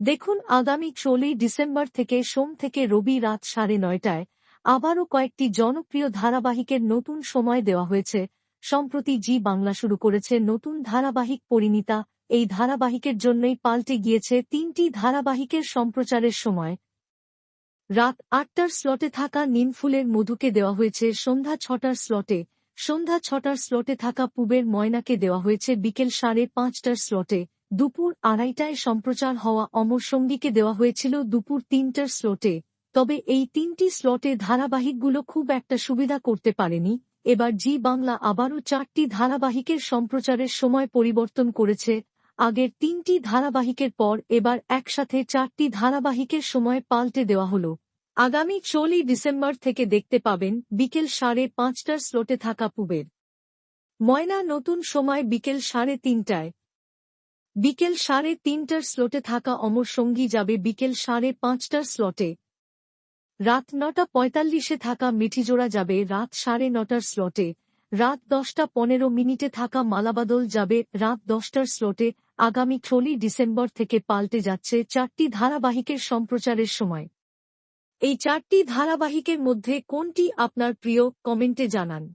দেখুন, আগামী ষোলোই ডিসেম্বর থেকে সোম থেকে রবি রাত সাড়ে নয়টায় আবারও কয়েকটি জনপ্রিয় ধারাবাহিকের নতুন সময় দেওয়া হয়েছে। সম্প্রতি জি বাংলা শুরু করেছে নতুন ধারাবাহিক পরিণীতা। এই ধারাবাহিকের জন্যই পাল্টে গিয়েছে তিনটি ধারাবাহিকের সম্প্রচারের সময়। রাত আটটার স্লটে থাকা নিমফুলের মধুকে দেওয়া হয়েছে সন্ধ্যা ছটার স্লটে। সন্ধ্যা ছটার স্লটে থাকা পুবের ময়নাকে দেওয়া হয়েছে বিকেল সাড়ে পাঁচটার স্লটে। দুপুর আড়াইটায় সম্প্রচার হওয়া অমর সঙ্গীকে দেওয়া হয়েছিল দুপুর তিনটার স্লটে। তবে এই তিনটি স্লটে ধারাবাহিকগুলো খুব একটা সুবিধা করতে পারেনি। এবার জি বাংলা আবারও চারটি ধারাবাহিকের সম্প্রচারের সময় পরিবর্তন করেছে। আগের তিনটি ধারাবাহিকের পর এবার একসাথে চারটি ধারাবাহিকের সময় পাল্টে দেওয়া হল। আগামী ষোলই ডিসেম্বর থেকে দেখতে পাবেন বিকেল সাড়ে পাঁচটার স্লটে থাকা পুবের। ময়না নতুন সময় বিকেল সাড়ে তিনটায়। বিকেল সাড়ে তিনটার স্লটে থাকা অমর সঙ্গী যাবে বিকেল সাড়ে পাঁচটার স্লটে। রাত নটা পঁয়তাল্লিশে থাকা মিঠিজোড়া যাবে রাত সাড়ে নটার স্লটে। রাত দশটা পনেরো মিনিটে থাকা মালাবাদল যাবে রাত দশটার স্লটে। আগামী ষোলই ডিসেম্বর থেকে পাল্টে যাচ্ছে চারটি ধারাবাহিকের সম্প্রচারের সময়। এই চারটি ধারাবাহিকের মধ্যে কোনটি আপনার প্রিয়, কমেন্টে জানান।